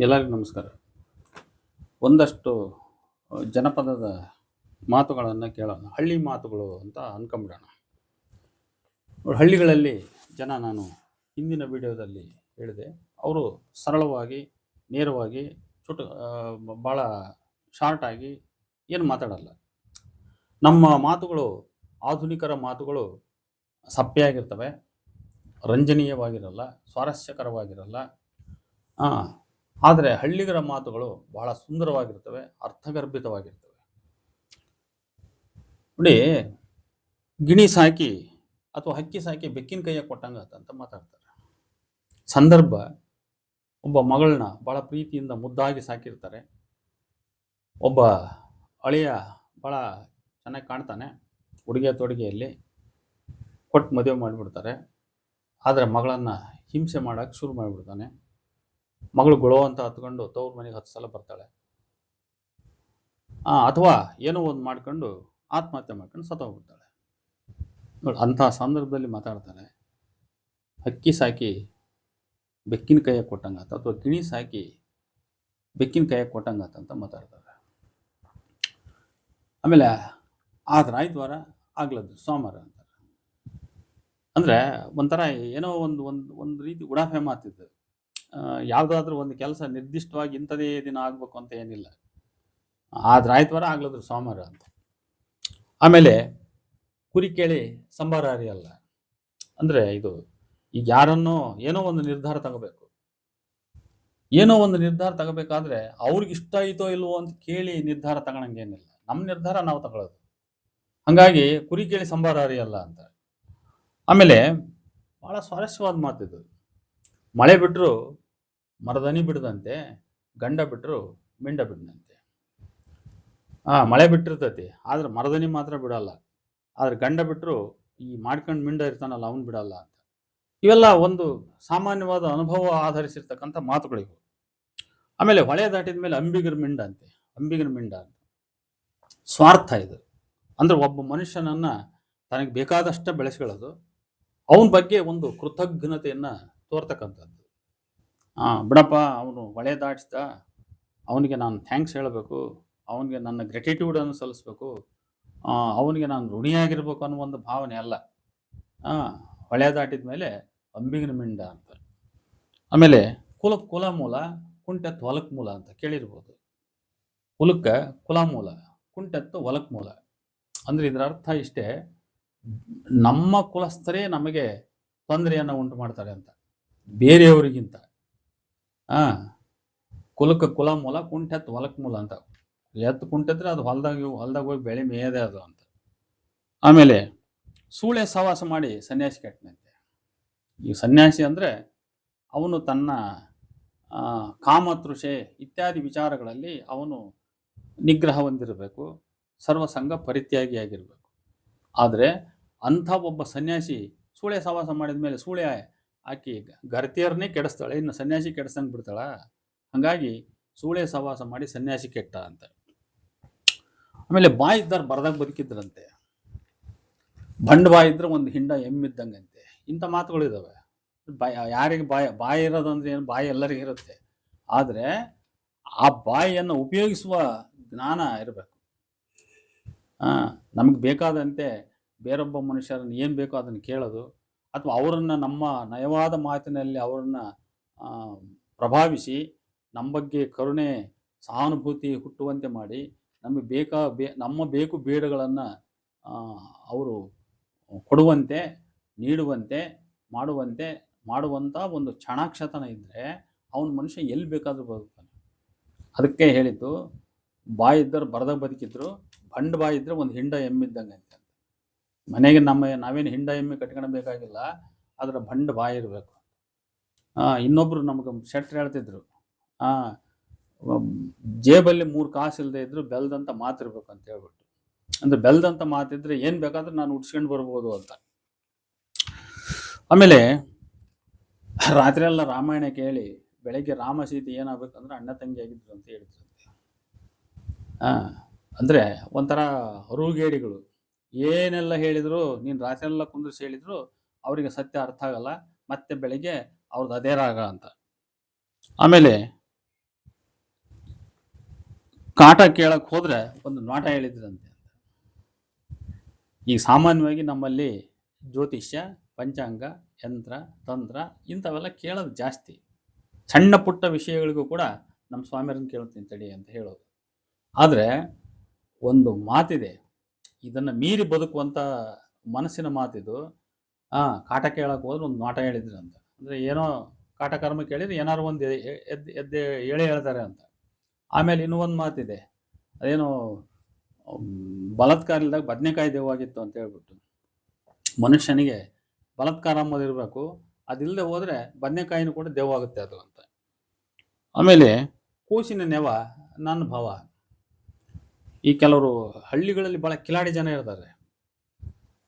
ಎಲ್ಲರಿಗೂ ನಮಸ್ಕಾರ. ಒಂದಷ್ಟು ಜನಪದದ ಮಾತುಗಳನ್ನು ಕೇಳೋಣ. ಹಳ್ಳಿ ಮಾತುಗಳು ಅಂತ ಅನ್ಕೊಂಬಿಡೋಣ. ನೋಡಿ, ಹಳ್ಳಿಗಳಲ್ಲಿ ಜನ ನಾನು ಹಿಂದಿನ ವಿಡಿಯೋದಲ್ಲಿ ಹೇಳಿದೆ. ಅವರು ಸರಳವಾಗಿ ನೇರವಾಗಿ ಚುಟ ಭಾಳ ಶಾರ್ಟಾಗಿ ಏನು ಮಾತಾಡಲ್ಲ. ನಮ್ಮ ಮಾತುಗಳು ಆಧುನಿಕರ ಮಾತುಗಳು ಸಪ್ಪೆಯಾಗಿರ್ತವೆ. ರಂಜನೀಯವಾಗಿರಲ್ಲ ಸ್ವಾರಸ್ಯಕರವಾಗಿರಲ್ಲ. ಆದರೆ ಹಳ್ಳಿಗರ ಮಾತುಗಳು ಬಹಳ ಸುಂದರವಾಗಿರ್ತವೆ, ಅರ್ಥಗರ್ಭಿತವಾಗಿರ್ತವೆ. ನೋಡಿ, ಗಿಣಿ ಸಾಕಿ ಅಥವಾ ಹಕ್ಕಿ ಸಾಕಿ ಬೆಕ್ಕಿನ ಕೈಯ ಕೊಟ್ಟಂಗ ಅಂತ ಮಾತಾಡ್ತಾರೆ. ಸಂದರ್ಭ, ಒಬ್ಬ ಮಗಳನ್ನ ಬಹಳ ಪ್ರೀತಿಯಿಂದ ಮುದ್ದಾಗಿ ಸಾಕಿರ್ತಾರೆ. ಒಬ್ಬ ಅಳಿಯ ಬಹಳ ಚೆನ್ನಾಗಿ ಕಾಣ್ತಾನೆ, ಉಡುಗೆ ತೊಡುಗೆಯಲ್ಲಿ ಕೊಟ್ಟು ಮದುವೆ ಮಾಡಿಬಿಡ್ತಾರೆ. ಆದರೆ ಮಗಳನ್ನು ಹಿಂಸೆ ಮಾಡೋಕ್ಕೆ ಶುರು ಮಾಡಿಬಿಡ್ತಾನೆ. ಮಗಳು ಗೊಳೋ ಅಂತ ಹತ್ಕೊಂಡು ತವ್ರ ಮನೆಗೆ ಹತ್ತು ಸಲ ಬರ್ತಾಳೆ. ಅಥವಾ ಏನೋ ಒಂದು ಮಾಡ್ಕೊಂಡು ಆತ್ಮಹತ್ಯೆ ಮಾಡ್ಕೊಂಡು ನೋಡಿ, ಅಂಥ ಸಂದರ್ಭದಲ್ಲಿ ಮಾತಾಡ್ತಾನೆ ಹಕ್ಕಿ ಸಾಕಿ ಬೆಕ್ಕಿನ ಕೈಯಾಗಿ ಕೊಟ್ಟಂಗಾತ ಅಥವಾ ಗಿಣಿ ಸಾಕಿ ಬೆಕ್ಕಿನ ಕೈಯಾಗಿ ಕೊಟ್ಟಂಗಾತ ಅಂತ ಮಾತಾಡ್ತಾರೆ. ಆಮೇಲೆ ಆದ್ರೆ ಆಯ್ತವಾರ ಆಗ್ಲದ್ದು ಸೋಮವಾರ ಅಂತಾರೆ. ಅಂದರೆ ಒಂಥರ ಏನೋ ಒಂದು ಒಂದು ಒಂದು ರೀತಿ ಉಡಾಫೆ ಮಾತಿದ್ದು. ಯಾವುದಾದ್ರೂ ಒಂದು ಕೆಲಸ ನಿರ್ದಿಷ್ಟವಾಗಿ ಇಂಥದೇ ದಿನ ಆಗಬೇಕು ಅಂತ ಏನಿಲ್ಲ. ಆದ್ರೆ ಆಯ್ತವಾರ ಆಗ್ಲದ್ರು ಸೋಮವಾರ ಅಂತ. ಆಮೇಲೆ ಕುರಿ ಕೇಳಿ ಸಂಬಾರ ಅರಿಯಲ್ಲ ಅಂದರೆ ಇದು ಈಗ ಯಾರನ್ನೋ ಏನೋ ಒಂದು ನಿರ್ಧಾರ ತಗೋಬೇಕು. ಏನೋ ಒಂದು ನಿರ್ಧಾರ ತಗೋಬೇಕಾದ್ರೆ ಅವ್ರಿಗೆ ಇಷ್ಟ ಆಯ್ತೋ ಇಲ್ವೋ ಅಂತ ಕೇಳಿ ನಿರ್ಧಾರ ತಗೊಳಂಗೇನಿಲ್ಲ ನಮ್ಮ ನಿರ್ಧಾರ ನಾವು ತಗೊಳ್ಳೋದು ಹಂಗಾಗಿ ಕುರಿ ಕೇಳಿ ಸಂಬಾರ ಅರಿಯಲ್ಲ ಅಂತ. ಆಮೇಲೆ ಭಾಳ ಸ್ವಾರಸ್ಯವಾದ ಮಾತಿದು ಮಳೆ ಬಿಟ್ಟರು ಮರದನಿ ಬಿಡದಂತೆ, ಗಂಡ ಬಿಟ್ಟರು ಮಿಂಡ ಬಿಡದಂತೆ ಆ, ಮಳೆ ಬಿಟ್ಟಿರ್ತೈತಿ, ಆದ್ರೆ ಮರದನಿ ಮಾತ್ರ ಬಿಡಲ್ಲ. ಆದ್ರೆ ಗಂಡ ಬಿಟ್ಟರು ಈ ಮಾಡ್ಕೊಂಡು ಮಿಂಡ ಇರ್ತಾನಲ್ಲ, ಅವನು ಬಿಡಲ್ಲ ಅಂತ. ಇವೆಲ್ಲ ಒಂದು ಸಾಮಾನ್ಯವಾದ ಅನುಭವ ಆಧರಿಸಿರ್ತಕ್ಕಂಥ ಮಾತುಗಳಿವು. ಆಮೇಲೆ ಹೊಳೆ ದಾಟಿದ ಮೇಲೆ ಅಂಬಿಗರ ಮಿಂಡ ಅಂತೆ, ಅಂಬಿಗರ ಮಿಂಡ ಅಂತ. ಸ್ವಾರ್ಥ ಇದು. ಅಂದ್ರೆ ಒಬ್ಬ ಮನುಷ್ಯನನ್ನ ತನಗೆ ಬೇಕಾದಷ್ಟು ಬೆಳೆಸ್ಕೊಳ್ಳೋದು, ಅವನ ಬಗ್ಗೆ ಒಂದು ಕೃತಜ್ಞತೆಯನ್ನ ತೋರ್ತಕ್ಕಂಥದ್ದು. ಆ, ಬಿಡಪ್ಪ, ಅವನು ಹೊಳೆ ದಾಟಿಸ್ದ, ಅವನಿಗೆ ನಾನು ಥ್ಯಾಂಕ್ಸ್ ಹೇಳಬೇಕು, ಅವನಿಗೆ ನನ್ನ ಗ್ರೆಟಿಟ್ಯೂಡನ್ನು ಸಲ್ಲಿಸ್ಬೇಕು ಅವನಿಗೆ ನಾನು ಋಣಿಯಾಗಿರ್ಬೇಕು ಅನ್ನೋ ಒಂದು ಭಾವನೆ ಅಲ್ಲ. ಹೊಳೆ ದಾಟಿದ ಮೇಲೆ ಅಂಬಿಗಿನ ಮಿಂಡ ಅಂತಾರೆ. ಆಮೇಲೆ ಕುಲ ಕುಲ ಮೂಲ ಕುಂಟೆತ್ತು ಹೊಲಕ್ ಮೂಲ ಅಂತ ಕೇಳಿರ್ಬೋದು. ಕುಲಕ್ಕೆ ಕುಲ ಮೂಲ ಕುಂಟೆತ್ತು ಹೊಲಕ್ ಮೂಲ. ಅಂದರೆ ಇದರ ಅರ್ಥ ಇಷ್ಟೇ, ನಮ್ಮ ಕುಲಸ್ಥರೇ ನಮಗೆ ತೊಂದರೆಯನ್ನು ಉಂಟು ಮಾಡ್ತಾರೆ ಅಂತ, ಬೇರೆಯವರಿಗಿಂತ. ಆ ಕುಲಕ್ಕೆ ಕುಲ ಮೂಲ ಕುಂಟೆತ್ತು ಹೊಲಕ್ಕೆ ಮೂಲ ಅಂತ. ಎತ್ತು ಕುಂಟಿದ್ರೆ ಅದು ಹೊಲ್ದಾಗ ಹೊಲ್ದಾಗ ಹೋಗಿ ಬೆಳೆ ಮೇಯದೆ ಅದು ಅಂತ. ಆಮೇಲೆ ಸೂಳೆ ಸವಾಸ ಮಾಡಿ ಸನ್ಯಾಸಿ ಕೆಟ್ಟನಂತೆ ಈ ಸನ್ಯಾಸಿ ಅಂದರೆ ಅವನು ತನ್ನ ಕಾಮತೃಷೆ ಇತ್ಯಾದಿ ವಿಚಾರಗಳಲ್ಲಿ ಅವನು ನಿಗ್ರಹ ಹೊಂದಿರಬೇಕು ಸರ್ವಸಂಗ ಪರಿತ್ಯಾಗಿಯಾಗಿರಬೇಕು ಆದರೆ ಅಂಥ ಒಬ್ಬ ಸನ್ಯಾಸಿ ಸೂಳೆ ಸವಾಸ ಮಾಡಿದ ಮೇಲೆ ಸೂಳೆ ಆಕಿ ಗರ್ತಿಯರನ್ನೇ ಕೆಡಿಸ್ತಾಳೆ, ಇನ್ನು ಸನ್ಯಾಸಿ ಕೆಡಿಸಂಗೆ ಬಿಡ್ತಾಳ? ಹಾಗಾಗಿ ಸೂಳೆ ಸವಾಸ ಮಾಡಿ ಸನ್ಯಾಸಿ ಕೆಟ್ಟ ಅಂತ. ಆಮೇಲೆ ಬಾಯಿ ಇದ್ದಾರೆ ಬರ್ದಾಗ ಬದುಕಿದ್ರಂತೆ. ಬಂಡ್ ಬಾಯಿ ಇದ್ರೆ ಒಂದು ಹಿಂಡ ಎಮ್ಮಿದ್ದಂಗಂತೆ. ಇಂಥ ಮಾತುಗಳಿದಾವೆ ಬಾಯಿ ಯಾರಿಗೆ ಬಾಯಿ ಬಾಯಿ ಇರೋದಂದ್ರೆ ಏನು? ಬಾಯಿ ಎಲ್ಲರಿಗೂ ಇರುತ್ತೆ. ಆದರೆ ಆ ಬಾಯಿಯನ್ನು ಉಪಯೋಗಿಸುವ ಜ್ಞಾನ ಇರಬೇಕು. ನಮಗೆ ಬೇಕಾದಂತೆ ಬೇರೊಬ್ಬ ಮನುಷ್ಯರನ್ನು ಏನು ಬೇಕೋ ಅದನ್ನು ಕೇಳೋದು ಅಥವಾ ಅವರನ್ನು ನಮ್ಮ ನಯವಾದ ಮಾತಿನಲ್ಲಿ ಅವರನ್ನು ಪ್ರಭಾವಿಸಿ ನಮ್ಮ ಬಗ್ಗೆ ಕರುಣೆ, ಸಹಾನುಭೂತಿ ಹುಟ್ಟುವಂತೆ ಮಾಡಿ ನಮಗೆ ಬೇಕಾ, ಬೇ, ನಮ್ಮ ಬೇಕು ಬೇಡಗಳನ್ನು ಅವರು ಕೊಡುವಂತೆ, ನೀಡುವಂತೆ, ಮಾಡುವಂತೆ ಮಾಡುವಂಥ ಒಂದು ಕ್ಷಣಾಕ್ಷತನ ಇದ್ದರೆ ಅವನ ಮನುಷ್ಯ ಎಲ್ಲಿ ಬೇಕಾದರೂ ಬದುಕ್ತಾನೆ. ಅದಕ್ಕೆ ಹೇಳಿದ್ದು, ಬಾಯಿದ್ದರು ಬರದಾಗ ಬದುಕಿದ್ರು ಬಂಡ್ ಬಾಯಿದ್ದರೆ ಒಂದು ಹಿಂಡ ಎಮ್ಮಿದ್ದಂಗೆ ಅಂತ. ಮನೆಗೆ ನಮ್ಮ ನಾವೇನು ಹಿಂಡ ಎಮ್ಮೆ ಕಟ್ಕೊಳ್ಬೇಕಾಗಿಲ್ಲ, ಅದರ ಬಂಡ ಬಾಯಿ ಇರಬೇಕು. ಇನ್ನೊಬ್ಬರು ನಮಗೆ ಶೆಟ್ರ್ ಹೇಳ್ತಿದ್ರು ಜೇಬಲ್ಲಿ ಮೂರು ಕಾಸು ಇಲ್ಲದೆ ಇದ್ರು ಬೆಲ್ದಂತ ಮಾತಿರ್ಬೇಕು ಅಂತ ಹೇಳ್ಬಿಟ್ಟು. ಅಂದ್ರೆ ಬೆಲ್ದಂತ ಮಾತಿದ್ರೆ ಏನು ಬೇಕಾದ್ರೂ ನಾನು ಉಡ್ಸ್ಕೊಂಡು ಬರ್ಬೋದು ಅಂತ. ಆಮೇಲೆ ರಾತ್ರಿ ಎಲ್ಲ ರಾಮಾಯಣ ಕೇಳಿ, ಬೆಳಗ್ಗೆ ರಾಮ ಸೀತೆ ಏನಾಗಬೇಕಂದ್ರೆ ಅಣ್ಣ ತಂಗಿ ಆಗಿದ್ರು ಅಂತ ಹೇಳಿದ್ರಂತೆ ಅಂದರೆ ಅಂದ್ರೆ ಒಂಥರ ಹರುಗೇಡಿಗಳು ಏನೆಲ್ಲ ಹೇಳಿದ್ರು, ನೀನು ರಾತ್ರಿ ಎಲ್ಲ ಕುಂದ್ರಿಸಿ ಹೇಳಿದ್ರು, ಅವರಿಗೆ ಸತ್ಯ ಅರ್ಥ ಆಗಲ್ಲ, ಮತ್ತೆ ಬೆಳಿಗ್ಗೆ ಅವ್ರದ್ದು ಅದೇ ರಾಗ ಅಂತ. ಆಮೇಲೆ ಕಾಟ ಕೇಳಕ್ ಹೋದ್ರೆ ಒಂದು ನಾಟ ಹೇಳಿದ್ರಂತೆ ಈಗ ಸಾಮಾನ್ಯವಾಗಿ ನಮ್ಮಲ್ಲಿ ಜ್ಯೋತಿಷ್ಯ, ಪಂಚಾಂಗ, ಯಂತ್ರ, ತಂತ್ರ ಇಂಥವೆಲ್ಲ ಕೇಳೋದು ಜಾಸ್ತಿ. ಸಣ್ಣ ಪುಟ್ಟ ವಿಷಯಗಳಿಗೂ ಕೂಡ ನಮ್ಮ ಸ್ವಾಮಿಯರನ್ನು ಕೇಳ್ತೀನಿ ತಡಿ ಅಂತ ಹೇಳೋದು. ಆದರೆ ಒಂದು ಮಾತಿದೆ ಇದನ್ನು ಮೀರಿ ಬದುಕುವಂಥ ಮನಸ್ಸಿನ ಮಾತಿದು. ಆ ಕಾಟ ಕೇಳಕ್ಕೆ ಹೋದ್ರೆ ಒಂದು ನಾಟ ಹೇಳಿದ್ರು ಅಂತ. ಅಂದರೆ ಏನೋ ಕಾಟ ಕರ್ಮ ಕೇಳಿದ್ರೆ ಏನಾರು ಒಂದು ಎದ್ದು ಎದ್ದೆ ಹೇಳೇ ಹೇಳ್ತಾರೆ ಅಂತ. ಆಮೇಲೆ ಇನ್ನೂ ಒಂದು ಮಾತಿದೆ. ಅದೇನು ಬಲತ್ಕಾರ ಇಲ್ದಾಗ ಬದನೆಕಾಯಿ ದೇವಾಗಿತ್ತು ಅಂತ ಹೇಳ್ಬಿಟ್ಟು. ಮನುಷ್ಯನಿಗೆ ಬಲತ್ಕಾರ ಅಂಬೋದು ಇರಬೇಕು. ಅದಿಲ್ಲದೆ ಹೋದರೆ ಬದನೆಕಾಯಿನೂ ಕೂಡ ದೇವಾಗುತ್ತೆ ಅದು ಅಂತ. ಆಮೇಲೆ, ಕೂಸಿನ ನೆವ ನನ್ನ ಭಾವ ಈ ಕೆಲವರು ಹಳ್ಳಿಗಳಲ್ಲಿ ಭಾಳ ಕಿಲಾಡಿ ಜನ ಇರ್ತಾರೆ.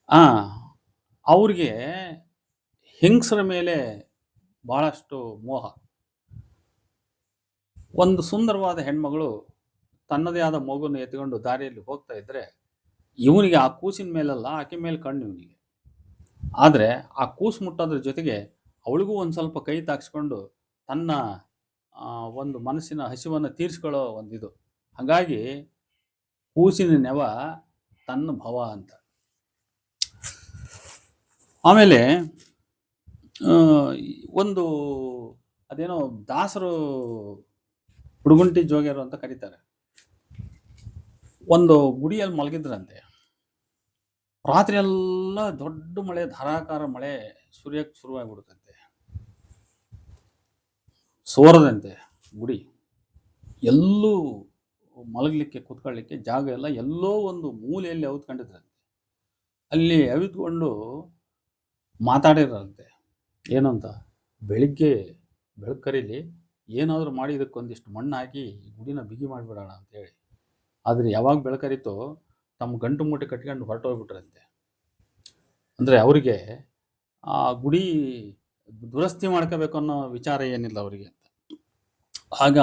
ಆ, ಅವ್ರಿಗೆ ಹೆಂಗಸರ ಮೇಲೆ ಭಾಳಷ್ಟು ಮೋಹ. ಒಂದು ಸುಂದರವಾದ ಹೆಣ್ಮಗಳು ತನ್ನದೇ ಆದ ಮಗುನ ಎತ್ಕೊಂಡು ದಾರಿಯಲ್ಲಿ ಹೋಗ್ತಾ ಇದ್ರೆ ಇವನಿಗೆ ಆ ಕೂಸಿನ ಮೇಲಲ್ಲ, ಆಕೆ ಮೇಲೆ ಕಣ್ಣು ಇವನಿಗೆ. ಆದರೆ ಆ ಕೂಸು ಮುಟ್ಟೋದ್ರ ಜೊತೆಗೆ ಅವಳಿಗೂ ಒಂದು ಸ್ವಲ್ಪ ಕೈ ತಾಕ್ಸ್ಕೊಂಡು ತನ್ನ ಒಂದು ಮನಸ್ಸಿನ ಹಸಿವನ್ನು ತೀರಿಸ್ಕೊಳ್ಳೋ ಒಂದು ಇದು. ಹಾಗಾಗಿ ಕೂಸಿನ ನೆವ ತನ್ನ ಭವ ಅಂತ. ಆಮೇಲೆ ಒಂದು ಅದೇನೋ ದಾಸರು ಹುಡುಗುಂಟಿ ಜೋಗ್ಯರು ಅಂತ ಕರೀತಾರೆ. ಒಂದು ಗುಡಿಯಲ್ಲಿ ಮಲಗಿದ್ರಂತೆ. ರಾತ್ರಿ ಎಲ್ಲ ದೊಡ್ಡ ಮಳೆ, ಧಾರಾಕಾರ ಮಳೆ ಸುರಿಯಕ್ಕೆ ಶುರುವಾಗ್ಬಿಡುತ್ತಂತೆ. ಸೋರದಂತೆ ಗುಡಿ. ಎಲ್ಲೂ ಮಲಗಲಿಕ್ಕೆ, ಕೂತ್ಕೊಳ್ಳಿಕ್ಕೆ ಜಾಗ ಎಲ್ಲ ಎಲ್ಲೋ ಒಂದು ಮೂಲೆಯಲ್ಲಿ ಅವಿತ್ಕೊಂಡಿದ್ರಂತೆ. ಅಲ್ಲಿ ಅವಿತ್ಕೊಂಡು ಮಾತಾಡಿರಂತೆ ಏನಂತ ಬೆಳಿಗ್ಗೆ ಬೆಳಕರಿಲಿ ಏನಾದರೂ ಮಾಡಿ ಇದಕ್ಕೊಂದಿಷ್ಟು ಮಣ್ಣು ಹಾಕಿ ಗುಡಿನ ಬಿಗಿ ಮಾಡಿಬಿಡೋಣ ಅಂತೇಳಿ ಆದರೆ ಯಾವಾಗ ಬೆಳಕರಿತೋ ತಮ್ಮ ಗಂಟು ಮೂಟೆ ಕಟ್ಕೊಂಡು ಹೊರಟೋಗ್ಬಿಟ್ರಂತೆ. ಅಂದರೆ ಅವರಿಗೆ ಆ ಗುಡಿ ದುರಸ್ತಿ ಮಾಡ್ಕೋಬೇಕು ಅನ್ನೋ ವಿಚಾರ ಏನಿಲ್ಲ ಅವರಿಗೆ ಅಂತ. ಆಗ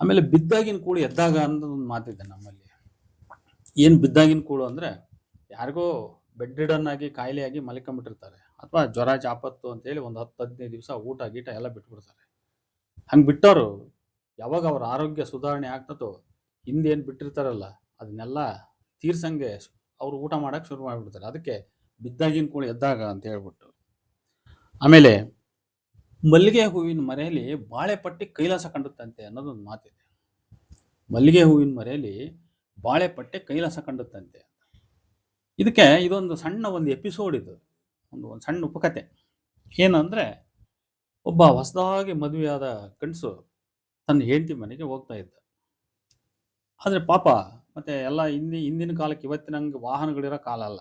ಆಮೇಲೆ ಬಿದ್ದಾಗಿನ ಕೂಳು ಎದ್ದಾಗ ಅನ್ನೋದು ಒಂದು ಮಾತಿದೆ ನಮ್ಮಲ್ಲಿ. ಏನು ಬಿದ್ದಾಗಿನ ಕೂಳು ಅಂದರೆ ಯಾರಿಗೋ ಬೆಡ್ ರಿಡನ್ ಆಗಿ ಕಾಯಿಲೆಯಾಗಿ ಮಲ್ಕೊಂಬಿಟ್ಟಿರ್ತಾರೆ ಅಥವಾ ಜ್ವರ, ಜಾಪತ್ತು ಅಂತೇಳಿ ಒಂದು ಹತ್ತು ಹದಿನೈದು ದಿವಸ ಊಟ, ಗೀಟ ಎಲ್ಲ ಬಿಟ್ಬಿಡ್ತಾರೆ. ಹಂಗೆ ಬಿಟ್ಟವರು ಯಾವಾಗ ಅವ್ರ ಆರೋಗ್ಯ ಸುಧಾರಣೆ ಆಗ್ತದೋ ಹಿಂದೇನು ಬಿಟ್ಟಿರ್ತಾರಲ್ಲ, ಅದನ್ನೆಲ್ಲ ತೀರ್ಸಂಗೆ ಅವ್ರು ಊಟ ಮಾಡೋಕ್ಕೆ ಶುರು ಮಾಡಿಬಿಡ್ತಾರೆ. ಅದಕ್ಕೆ ಬಿದ್ದಾಗಿನ ಕೂಳು ಎದ್ದಾಗ ಅಂತ ಹೇಳ್ಬಿಟ್ಟು. ಆಮೇಲೆ ಮಲ್ಲಿಗೆ ಹೂವಿನ ಮರೆಯಲ್ಲಿ ಬಾಳೆಪಟ್ಟಿ ಕೈಲಾಸ ಕಂಡುತ್ತಂತೆ ಅನ್ನೋದೊಂದು ಮಾತಿದೆ. ಮಲ್ಲಿಗೆ ಹೂವಿನ ಮರೆಯಲ್ಲಿ ಬಾಳೆಪಟ್ಟೆ ಕೈಲಾಸ ಕಂಡುತ್ತಂತೆ. ಇದಕ್ಕೆ ಇದೊಂದು ಸಣ್ಣ ಒಂದು ಎಪಿಸೋಡ್ ಇದು. ಒಂದು ಒಂದು ಸಣ್ಣ ಉಪಕತೆ. ಏನಂದರೆ, ಒಬ್ಬ ಹೊಸದಾಗಿ ಮದುವೆಯಾದ ಗಂಡಸು ತನ್ನ ಹೆಂಡತಿ ಮನೆಗೆ ಹೋಗ್ತಾ ಇದ್ದ. ಆದರೆ ಪಾಪ, ಮತ್ತೆ ಎಲ್ಲ ಹಿಂದಿ, ಹಿಂದಿನ ಕಾಲಕ್ಕೆ ಇವತ್ತಿನಂಗೆ ವಾಹನಗಳಿರೋ ಕಾಲ ಅಲ್ಲ.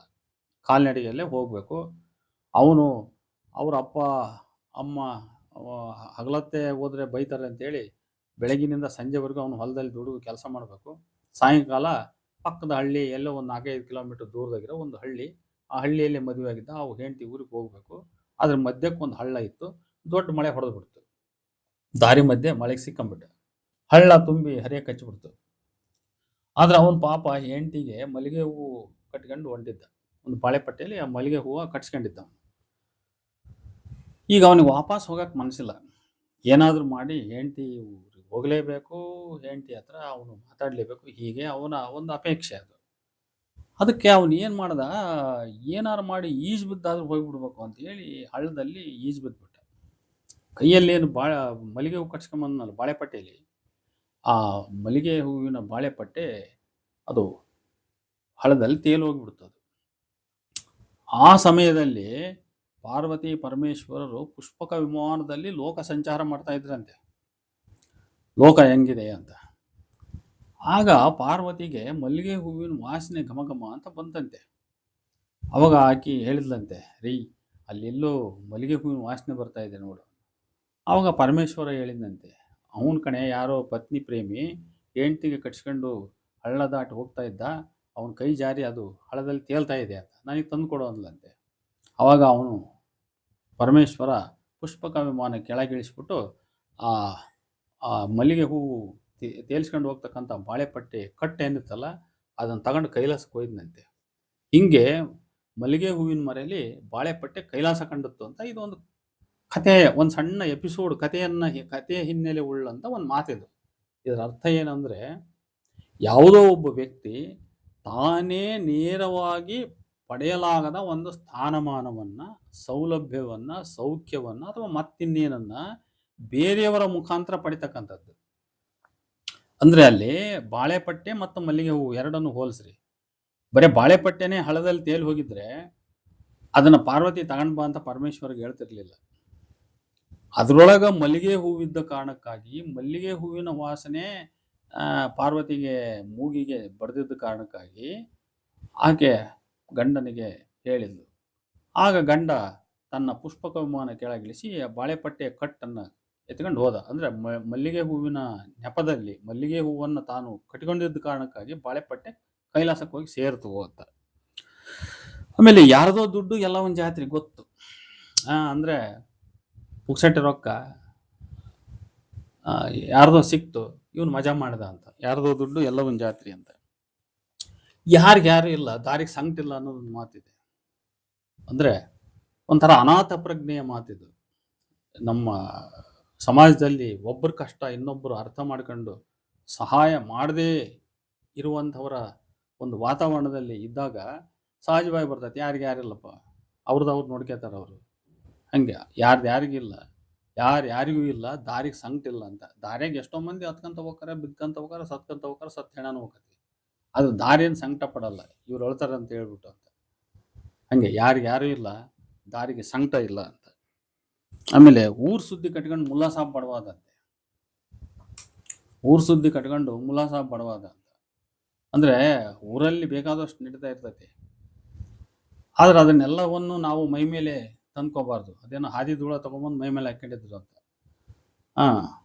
ಕಾಲ್ನಡಿಗೆಯಲ್ಲೇ ಹೋಗಬೇಕು. ಅವನು, ಅವರ ಅಪ್ಪ, ಅಮ್ಮ ಹಗಲತ್ತೆ ಹೋದ್ರೆ ಬೈತಾರೆ ಅಂತೇಳಿ ಬೆಳಗಿನಿಂದ ಸಂಜೆವರೆಗೂ ಅವನು ಹೊಲದಲ್ಲಿ ದುಡಿದು ಕೆಲಸ ಮಾಡಬೇಕು. ಸಾಯಂಕಾಲ ಪಕ್ಕದ ಹಳ್ಳಿ ಎಲ್ಲೋ ಒಂದು ನಾಲ್ಕೈದು ಕಿಲೋಮೀಟರ್ ದೂರದಾಗಿರೋ ಒಂದು ಹಳ್ಳಿ. ಆ ಹಳ್ಳಿಯಲ್ಲಿ ಮದುವೆ ಆಗಿದ್ದ ಅವು ಹೆಂಡತಿ ಊರಿಗೆ ಹೋಗಬೇಕು. ಅದ್ರ ಮಧ್ಯಕ್ಕೆ ಒಂದು ಹಳ್ಳ ಇತ್ತು. ದೊಡ್ಡ ಮಳೆ ಹೊಡೆದು ಬಿಡ್ತು. ದಾರಿ ಮಧ್ಯೆ ಮಳೆಗೆ ಸಿಕ್ಕಂಬಿಟ್ಟು. ಹಳ್ಳ ತುಂಬಿ ಹರಿಯ ಕಚ್ಚಿಬಿಡ್ತು ಆದ್ರೆ ಅವನ ಪಾಪ ಹೆಂಡತಿಗೆ ಮಲ್ಲಿಗೆ ಹೂವು ಕಟ್ಕೊಂಡು ಹೊಂಟಿದ್ದ. ಒಂದು ಬಾಳೆಪಟ್ಟೆಯಲ್ಲಿ ಆ ಮಲ್ಲಿಗೆ ಹೂವು ಕಟ್ಸ್ಕೊಂಡಿದ್ದ ಅವ್ನು. ಈಗ ಅವನಿಗೆ ವಾಪಸ್ ಹೋಗಕ್ಕೆ ಮನಸ್ಸಿಲ್ಲ ಏನಾದರೂ ಮಾಡಿ ಹೆಂಡತಿ ಊರಿಗೆ ಹೋಗಲೇಬೇಕು, ಹೆಂಡತಿ ಹತ್ರ ಅವನು ಮಾತಾಡಲೇಬೇಕು, ಹೀಗೆ ಅವನ ಒಂದು ಅಪೇಕ್ಷೆ ಅದು. ಅದಕ್ಕೆ ಅವನು ಏನು ಮಾಡ್ದ, ಏನಾರು ಮಾಡಿ ಈಜು ಬಿದ್ದಾದ್ರೂ ಹೋಗ್ಬಿಡ್ಬೇಕು ಅಂತ ಹೇಳಿ ಹಳ್ಳದಲ್ಲಿ ಈಜು ಬಿದ್ದುಬಿಟ್ಟ ಕೈಯಲ್ಲೇನು ಬಾಳ, ಮಲ್ಲಿಗೆ ಹೂವು ಕಟ್ಸ್ಕೊಂಬಂದಲ್ಲ ಬಾಳೆಪಟ್ಟೆಯಲ್ಲಿ ಆ ಮಲ್ಲಿಗೆ ಹೂವಿನ ಬಾಳೆಪಟ್ಟೆ ಅದು ಹಳ್ಳದಲ್ಲಿ ತೇಲಿ ಹೋಗ್ಬಿಡ್ತು ಅದು. ಆ ಸಮಯದಲ್ಲಿ ಪಾರ್ವತಿ ಪರಮೇಶ್ವರರು ಪುಷ್ಪಕ ವಿಮಾನದಲ್ಲಿ ಲೋಕ ಸಂಚಾರ ಮಾಡ್ತಾ ಇದ್ರಂತೆ. ಲೋಕ ಹೆಂಗಿದೆ ಅಂತ. ಆಗ ಪಾರ್ವತಿಗೆ ಮಲ್ಲಿಗೆ ಹೂವಿನ ವಾಸನೆ ಘಮಘಮ ಘಮ ಅಂತ ಬಂತಂತೆ. ಅವಾಗ ಆಕಿ ಹೇಳಿದ್ಲಂತೆ, ರೀ, ಅಲ್ಲೆಲ್ಲೋ ಮಲ್ಲಿಗೆ ಹೂವಿನ ವಾಸನೆ ಬರ್ತಾ ಇದೆ ನೋಡು. ಆವಾಗ ಪರಮೇಶ್ವರ ಹೇಳಿದಂತೆ ಅವನ ಕಣೆ ಯಾರೋ ಪತ್ನಿ ಪ್ರೇಮಿ, ಹೆಂಡ್ತಿಗೆ ಕಟ್ಸ್ಕೊಂಡು ಹಳ್ಳ ದಾಟಿ ಹೋಗ್ತಾ ಇದ್ದ, ಅವನ ಕೈ ಜಾರಿ ಅದು ಹಳ್ಳದಲ್ಲಿ ತೇಲ್ತಾ ಇದೆ ಅಂತ. ನನಗೆ ತಂದು ಕೊಡು ಅಂದ್ಲಂತೆ. ಅವಾಗ ಅವನು ಪರಮೇಶ್ವರ ಪುಷ್ಪಕ ವಿಮಾನ ಕೆಳಗಿಳಿಸ್ಬಿಟ್ಟು ಆ ಆ ಮಲ್ಲಿಗೆ ಹೂವು ತೇಲ್ಸ್ಕೊಂಡು ಹೋಗ್ತಕ್ಕಂಥ ಬಾಳೆಪಟ್ಟೆ ಕಟ್ಟೆ ಏನಿತ್ತಲ್ಲ ಅದನ್ನು ತಗೊಂಡು ಕೈಲಾಸಕ್ಕೆ ಹೋಯ್ದನಂತೆ ಹಿಂಗೆ ಮಲ್ಲಿಗೆ ಹೂವಿನ ಮರೆಯಲ್ಲಿ ಬಾಳೆಪಟ್ಟೆ ಕೈಲಾಸ ಕಂಡಿತ್ತು ಅಂತ ಇದೊಂದು ಕಥೆ, ಒಂದು ಸಣ್ಣ ಎಪಿಸೋಡ್, ಕಥೆಯನ್ನು ಕಥೆಯ ಹಿನ್ನೆಲೆ ಉಳ್ಳಂತ ಒಂದು ಮಾತಿದು. ಇದರ ಅರ್ಥ ಏನಂದರೆ, ಯಾವುದೋ ಒಬ್ಬ ವ್ಯಕ್ತಿ ತಾನೇ ನೇರವಾಗಿ ಪಡೆಯಲಾಗದ ಒಂದು ಸ್ಥಾನಮಾನವನ್ನ, ಸೌಲಭ್ಯವನ್ನ, ಸೌಖ್ಯವನ್ನ ಅಥವಾ ಮತ್ತಿನ್ನೇನನ್ನು ಬೇರೆಯವರ ಮುಖಾಂತರ ಪಡಿತಕ್ಕಂಥದ್ದು. ಅಂದ್ರೆ ಅಲ್ಲಿ ಬಾಳೆಪಟ್ಟೆ ಮತ್ತು ಮಲ್ಲಿಗೆ ಹೂವು ಎರಡನ್ನು ಹೋಲಿಸ್ರಿ. ಬರೀ ಬಾಳೆಪಟ್ಟೆನೇ ಹಳದಲ್ಲಿ ತೇಲಿ ಹೋಗಿದ್ರೆ ಅದನ್ನ ಪಾರ್ವತಿ ತಗೊಂಡ್ ಬಾ ಅಂತ ಪರಮೇಶ್ವರ್‌ಗೆ ಹೇಳ್ತಿರ್ಲಿಲ್ಲ. ಅದ್ರೊಳಗ ಮಲ್ಲಿಗೆ ಹೂವಿದ್ದ ಕಾರಣಕ್ಕಾಗಿ ಮಲ್ಲಿಗೆ ಹೂವಿನ ವಾಸನೆ ಪಾರ್ವತಿಗೆ ಮೂಗಿಗೆ ಬಡ್ದಿದ್ದ ಕಾರಣಕ್ಕಾಗಿ ಆಕೆ ಗಂಡನಿಗೆ ಹೇಳಿದ್ಲು. ಆಗ ಗಂಡ ತನ್ನ ಪುಷ್ಪಕ ವಿಮಾನ ಕೆಳಗಿಳಿಸಿ, ಆ ಬಾಳೆಪಟ್ಟೆಯ ಕಟ್ಟನ್ನು ಎತ್ಕೊಂಡು ಹೋದ. ಅಂದರೆ ಮಲ್ಲಿಗೆ ಹೂವಿನ ನೆಪದಲ್ಲಿ ಮಲ್ಲಿಗೆ ಹೂವನ್ನು ತಾನು ಕಟ್ಕೊಂಡಿದ್ದ ಕಾರಣಕ್ಕಾಗಿ ಬಾಳೆಪಟ್ಟೆ ಕೈಲಾಸಕ್ಕೆ ಹೋಗಿ ಸೇರ್ತು ಅಂತ. ಆಮೇಲೆ ಯಾರದೋ ದುಡ್ಡು ಎಲ್ಲ ಒಂದು ಜಾತ್ರೆ ಗೊತ್ತು. ಅಂದರೆ ಪುಕ್ಸಟ್ಟೆ ರೊಕ್ಕ ಯಾರ್ದೋ ಸಿಕ್ತು, ಇವನು ಮಜಾ ಮಾಡ್ದ ಅಂತ. ಯಾರದೋ ದುಡ್ಡು ಎಲ್ಲ ಒಂದು ಜಾತ್ರೆ ಅಂತ. ಯಾರಿಗ್ ಯಾರು ಇಲ್ಲ, ದಾರಿಗೆ ಸಂಕಟಿಲ್ಲ ಅನ್ನೋದೊಂದು ಮಾತಿದೆ. ಅಂದ್ರೆ ಒಂಥರ ಅನಾಥ ಪ್ರಜ್ಞೆಯ ಮಾತಿದು. ನಮ್ಮ ಸಮಾಜದಲ್ಲಿ ಒಬ್ಬರ ಕಷ್ಟ ಇನ್ನೊಬ್ಬರು ಅರ್ಥ ಮಾಡ್ಕೊಂಡು ಸಹಾಯ ಮಾಡದೇ ಇರುವಂಥವರ ಒಂದು ವಾತಾವರಣದಲ್ಲಿ ಇದ್ದಾಗ ಸಹಜವಾಗಿ ಬರ್ತೈತೆ, ಯಾರಿಗೆ ಯಾರಿಲ್ಲಪ್ಪ ಅವ್ರದ್ದು ಅವ್ರು ನೋಡ್ಕೋತಾರೆ ಅವರು ಹಂಗೆ ಯಾರ್ದು ಯಾರಿಗಿಲ್ಲ ಯಾರು ಯಾರಿಗೂ ಇಲ್ಲ, ದಾರಿಗೆ ಸಂಕಟಿಲ್ಲ ಅಂತ ದಾರಿಗೆ ಎಷ್ಟೋ ಮಂದಿ ಹತ್ಕೊಂತ ಹೋಗ್ತಾರೆ, ಬಿದ್ಕಂತ ಹೋಗ್ತಾರೆ, ಸತ್ಕಂತ ಹೋಗ್ತಾರೆ ಸತ್ ಹೆಣನ ಅದು ದಾರಿಯನ್ನು ಸಂಕಟ ಪಡಲ್ಲ ಇವ್ರು ಹೇಳ್ತಾರೆ ಅಂತ ಹೇಳ್ಬಿಟ್ಟು ಅಂತ. ಹಂಗೆ ಯಾರಿಗೆ ಯಾರು ಇಲ್ಲ, ದಾರಿಗೆ ಸಂಕಟ ಇಲ್ಲ ಅಂತ. ಆಮೇಲೆ ಊರ್ ಸುದ್ದಿ ಕಟ್ಕೊಂಡು ಮುಲಾಸ ಬಡವಾದಂತೆ ಊರ್ ಸುದ್ದಿ ಕಟ್ಕೊಂಡು ಮುಲಾಸ ಬಡವಾದ ಅಂತ. ಅಂದ್ರೆ ಊರಲ್ಲಿ ಬೇಕಾದಷ್ಟು ನಡೀತಾ ಇರ್ತೈತಿ. ಆದ್ರೆ ಅದನ್ನೆಲ್ಲವನ್ನು ನಾವು ಮೈ ಮೇಲೆ ತಂದ್ಕೋಬಾರ್ದು. ಅದೇನೋ ಹಾದಿ ಧೂಳ ತಗೊಂಬಂದು ಮೈ ಮೇಲೆ ಹಾಕೊಂಡಿದ್ರು ಅಂತ. ಹಾ.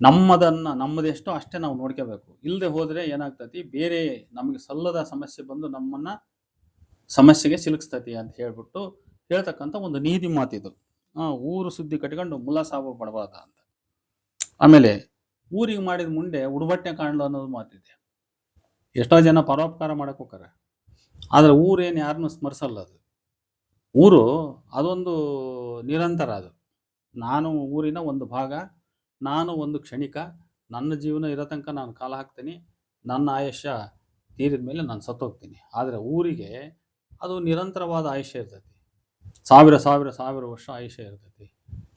ನಮ್ಮದನ್ನ, ನಮ್ಮದೆಷ್ಟೋ ಅಷ್ಟೇ ನಾವು ನೋಡ್ಕೋಬೇಕು. ಇಲ್ಲದೆ ಹೋದರೆ ಏನಾಗ್ತತಿ? ಬೇರೆ ನಮಗೆ ಸಲ್ಲದ ಸಮಸ್ಯೆ ಬಂದು ನಮ್ಮನ್ನ ಸಮಸ್ಯೆಗೆ ಸಿಲುಕಿಸ್ತತಿ ಅಂತ ಹೇಳ್ಬಿಟ್ಟು ಹೇಳ್ತಕ್ಕಂಥ ಒಂದು ನೀತಿ ಮಾತಿದು. ಊರು ಸುದ್ದಿ ಕಟ್ಕೊಂಡು ಮುಲ ಬಡವಾದ ಅಂತ. ಆಮೇಲೆ ಊರಿಗೆ ಮಾಡಿದ ಮುಂದೆ ಉಡುಬಟ್ಟೆ ಕಾಣಲು ಅನ್ನೋದು ಮಾತಿದೆ. ಎಷ್ಟೋ ಜನ ಪರೋಪಕಾರ ಮಾಡಕ್ ಹೋಗ್ತಾರೆ. ಆದರೆ ಊರೇನು ಯಾರನ್ನು ಸ್ಮರಿಸಲ್ಲ ಅದು. ಊರು ಅದೊಂದು ನಿರಂತರ ಅದು. ನಾನು ಊರಿನ ಒಂದು ಭಾಗ ನಾನು ಒಂದು ಕ್ಷಣಿಕ ನನ್ನ ಜೀವನ ಇರೋ ತನಕ ನಾನು ಕಾಲ ಹಾಕ್ತೀನಿ, ನನ್ನ ಆಯುಷ್ಯ ತೀರಿದ ಮೇಲೆ ನಾನು ಸತ್ತೋಗ್ತೀನಿ. ಆದರೆ ಊರಿಗೆ ಅದು ನಿರಂತರವಾದ ಆಯುಷ್ಯ ಇರ್ತೈತಿ. ಸಾವಿರ ಸಾವಿರ ಸಾವಿರ ವರ್ಷ ಆಯುಷ್ಯ ಇರ್ತೈತಿ.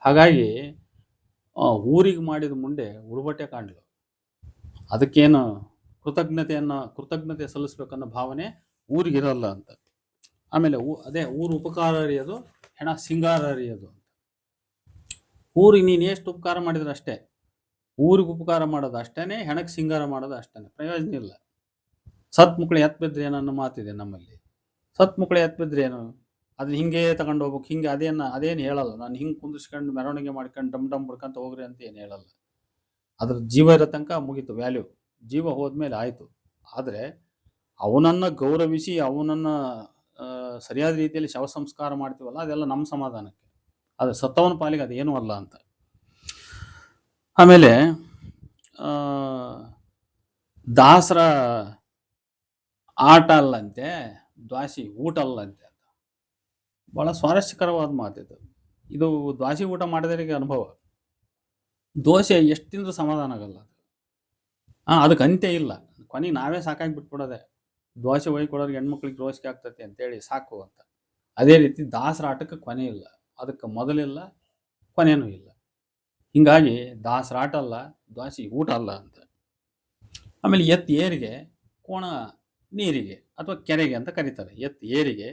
ಹಾಗಾಗಿ ಊರಿಗೆ ಮಾಡಿದ ಮುಂದೆ ಉಡುಬಟ್ಟೆ ಕಾಣಲು ಅದಕ್ಕೇನು ಕೃತಜ್ಞತೆಯನ್ನು, ಕೃತಜ್ಞತೆ ಸಲ್ಲಿಸ್ಬೇಕನ್ನೋ ಭಾವನೆ ಊರಿಗಿರಲ್ಲ ಅಂತ. ಆಮೇಲೆ ಊ, ಅದೇ ಊರು ಉಪಕಾರ ಅರಿಯೋದು, ಹೆಣ ಸಿಂಗಾರ ಅರಿಯೋದು ಊರಿಗೆ ನೀನು ಎಷ್ಟು ಉಪಕಾರ ಮಾಡಿದ್ರೆ ಅಷ್ಟೇ. ಊರಿಗೆ ಉಪಕಾರ ಮಾಡೋದು ಅಷ್ಟೇ ಹೆಣಕ್ಕೆ ಸಿಂಗಾರ ಮಾಡೋದು ಅಷ್ಟೇ ಪ್ರಯೋಜನ ಇಲ್ಲ. ಸತ್ ಮುಕ್ಳು ಎತ್ ಬಿದ್ರೆ ಏನೋ ಅನ್ನೋ ಮಾತಿದೆ ನಮ್ಮಲ್ಲಿ. ಸತ್ ಮುಕ್ಳು ಎತ್ ಬಿದ್ರೆ ಏನು? ಅದನ್ನ ಹಿಂಗೆ ತಗೊಂಡು ಹೋಗ್ಬೇಕು, ಹಿಂಗೆ ಅದೇನ, ಅದೇನು ಹೇಳಲ್ಲ. ನಾನು ಹಿಂಗೆ ಕುಂದಿಸ್ಕೊಂಡು ಮೆರವಣಿಗೆ ಮಾಡ್ಕೊಂಡು ಡಮ್ ಡಮ್ ಬಿಡ್ಕೊಂತ ಹೋಗ್ರಿ ಅಂತ ಏನು ಹೇಳಲ್ಲ. ಅದ್ರ ಜೀವ ಇರೋ ತನಕ ಮುಗೀತು ವ್ಯಾಲ್ಯೂ ಜೀವ ಹೋದ್ಮೇಲೆ ಆಯಿತು. ಆದರೆ ಅವನನ್ನು ಗೌರವಿಸಿ, ಅವನನ್ನು ಸರಿಯಾದ ರೀತಿಯಲ್ಲಿ ಶವ ಸಂಸ್ಕಾರ ಮಾಡ್ತೀವಲ್ಲ, ಅದೆಲ್ಲ ನಮ್ಮ ಸಮಾಧಾನಕ್ಕೆ. ಅದು ಸತ್ತವನ ಪಾಲಿಗೆ ಅದೇನೂ ಅಲ್ಲ ಅಂತ. ಆಮೇಲೆ ದಾಸರ ಆಟ ಅಲ್ಲಂತೆ, ದ್ವಾಸಿ ಊಟ ಅಲ್ಲಂತೆ ಅಂತ. ಬಹಳ ಸ್ವಾರಸ್ಯಕರವಾದ ಮಾತಿದು ಇದು. ದ್ವಾಸಿ ಊಟ ಮಾಡಿದವರಿಗೆ ಅನುಭವ. ದೋಸೆ ಎಷ್ಟು ತಿಂದರೂ ಸಮಾಧಾನ ಆಗಲ್ಲ ಹಾಂ ಅದಕ್ಕೆ ಅಂತ್ಯ ಇಲ್ಲ. ಕೊನೆಗೆ ನಾವೇ ಸಾಕಾಗಿ ಬಿಟ್ಬಿಡೋದೆ. ದೋಸೆ ಕೊಡೋರಿಗೆ ಹೆಣ್ಮಕ್ಳಿಗೆ ರೋಸಿಗೆ ಆಗ್ತತಿ ಅಂತೇಳಿ ಸಾಕು ಅಂತ. ಅದೇ ರೀತಿ ದಾಸರ ಆಟಕ್ಕೆ ಕೊನೆ ಇಲ್ಲ. ಅದಕ್ಕೆ ಮೊದಲಿಲ್ಲ ಕೊನೆಯೂ ಇಲ್ಲ. ಹಿಂಗಾಗಿ ದಾಸರಾಟ ಅಲ್ಲ ದ್ವಾಸಿ ಊಟ ಅಲ್ಲ ಅಂತ. ಆಮೇಲೆ ಎತ್ ಏರಿಗೆ, ಕೋಣ ನೀರಿಗೆ ಅಥವಾ ಕೆರೆಗೆ ಅಂತ ಕರೀತಾರೆ. ಎತ್ ಏರಿಗೆ,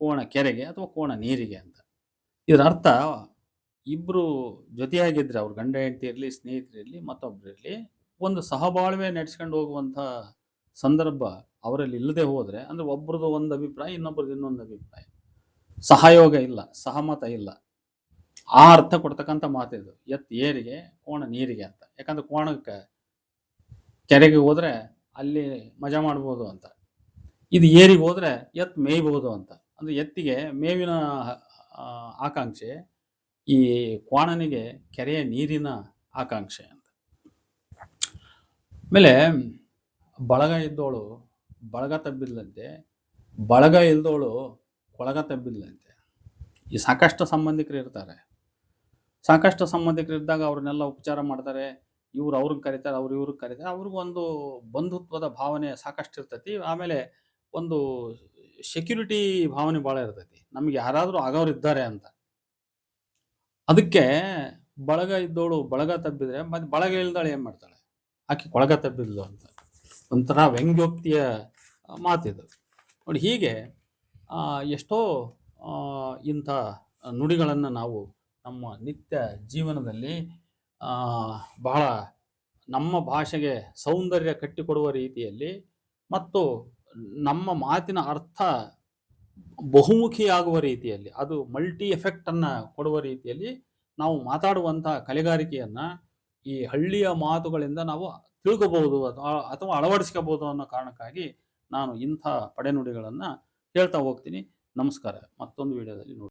ಕೋಣ ಕೆರೆಗೆ ಅಥವಾ ಕೋಣ ನೀರಿಗೆ ಅಂತ. ಇದರ ಅರ್ಥ ಇಬ್ಬರು ಜೊತೆಯಾಗಿದ್ದರೆ ಅವ್ರ ಗಂಡ ಹೆಂಡತಿ ಇರಲಿ ಸ್ನೇಹಿತರಿರಲಿ ಮತ್ತೊಬ್ಬರು ಇರಲಿ, ಒಂದು ಸಹಬಾಳ್ವೆ ನಡೆಸ್ಕೊಂಡು ಹೋಗುವಂಥ ಸಂದರ್ಭ ಅವರಲ್ಲಿ ಇಲ್ಲದೆ ಹೋದರೆ, ಅಂದರೆ ಒಬ್ರದ್ದು ಒಂದು ಅಭಿಪ್ರಾಯ, ಇನ್ನೊಬ್ರದ್ದು ಇನ್ನೊಂದು ಅಭಿಪ್ರಾಯ. ಸಹಯೋಗ ಇಲ್ಲ, ಸಹಮತ ಇಲ್ಲ. ಆ ಅರ್ಥ ಕೊಡ್ತಕ್ಕಂಥ ಮಾತಿದು ಎತ್ ಏರಿಗೆ, ಕೋಣ ನೀರಿಗೆ ಅಂತ. ಯಾಕಂದ್ರೆ ಕೋಣಕ್ಕೆ ಕೆರೆಗೆ ಹೋದ್ರೆ ಅಲ್ಲಿ ಮಜಾ ಮಾಡ್ಬೋದು ಅಂತ. ಇದು ಏರಿಗೆ ಹೋದ್ರೆ ಎತ್ ಮೇಯ್ಬೋದು ಅಂತ. ಅಂದ್ರೆ ಎತ್ತಿಗೆ ಮೇವಿನ ಆಕಾಂಕ್ಷೆ, ಈ ಕೋಣನಿಗೆ ಕೆರೆಯ ನೀರಿನ ಆಕಾಂಕ್ಷೆ ಅಂತ. ಆಮೇಲೆ ಬಳಗ ಇದ್ದವಳು ಬಳಗ ತಬ್ಬಿದ್ಲಂತೆ ಬಳಗ ಇಲ್ದವಳು ಕೊಳಗ ತಬ್ಬಿದ್ಲಂತೆ ಈ ಸಾಕಷ್ಟು ಸಂಬಂಧಿಕರು ಇರ್ತಾರೆ ಸಾಕಷ್ಟು ಸಂಬಂಧಿಕರು ಇದ್ದಾಗ ಅವ್ರನ್ನೆಲ್ಲ ಉಪಚಾರ ಮಾಡ್ತಾರೆ ಇವ್ರು ಅವ್ರಿಗೆ ಕರೀತಾರೆ, ಅವ್ರು ಇವ್ರಿಗೆ ಕರೀತಾರೆ. ಅವ್ರಿಗೊಂದು ಬಂಧುತ್ವದ ಭಾವನೆ ಸಾಕಷ್ಟು ಇರ್ತೈತಿ. ಆಮೇಲೆ ಒಂದು ಸೆಕ್ಯೂರಿಟಿ ಭಾವನೆ ಭಾಳ ಇರ್ತೈತಿ. ನಮ್ಗೆ ಯಾರಾದರೂ ಆಗೋರು ಇದ್ದಾರೆ ಅಂತ. ಅದಕ್ಕೆ ಬಳಗ ಇದ್ದೋಳು ಬಳಗ ತಬ್ಬಿದ್ರೆ ಮತ್ತೆ ಬಳಗ ಇಲ್ದಾಳೆ ಏನು ಮಾಡ್ತಾಳೆ? ಆಕೆ ಕೊಳಗ ತಬ್ಬಿದ್ಲು ಅಂತ. ಒಂಥರ ವ್ಯಂಗ್ಯೋಕ್ತಿಯ ಮಾತಿದು. ನೋಡಿ ಹೀಗೆ ಎಷ್ಟೋ ಇಂಥ ನುಡಿಗಳನ್ನು ನಾವು ನಮ್ಮ ನಿತ್ಯ ಜೀವನದಲ್ಲಿ ಬಹಳ ನಮ್ಮ ಭಾಷೆಗೆ ಸೌಂದರ್ಯ ಕಟ್ಟಿಕೊಡುವ ರೀತಿಯಲ್ಲಿ ಮತ್ತು ನಮ್ಮ ಮಾತಿನ ಅರ್ಥ ಬಹುಮುಖಿಯಾಗುವ ರೀತಿಯಲ್ಲಿ, ಅದು ಮಲ್ಟಿ ಎಫೆಕ್ಟನ್ನು ಕೊಡುವ ರೀತಿಯಲ್ಲಿ ನಾವು ಮಾತಾಡುವಂಥ ಕಲೆಗಾರಿಕೆಯನ್ನು ಈ ಹಳ್ಳಿಯ ಮಾತುಗಳಿಂದ ನಾವು ತಿಳ್ಕೋಬಹುದು ಅಥವಾ ಅಥವಾ ಅಳವಡಿಸ್ಕೋಬಹುದು ಅನ್ನೋ ಕಾರಣಕ್ಕಾಗಿ ನಾನು ಇಂಥ ಪಡೆನುಡಿಗಳನ್ನ ಹೇಳ್ತಾ ಹೋಗ್ತೀನಿ. ನಮಸ್ಕಾರ. ಮತ್ತೊಂದು ವಿಡಿಯೋದಲ್ಲಿ ನೋಡ್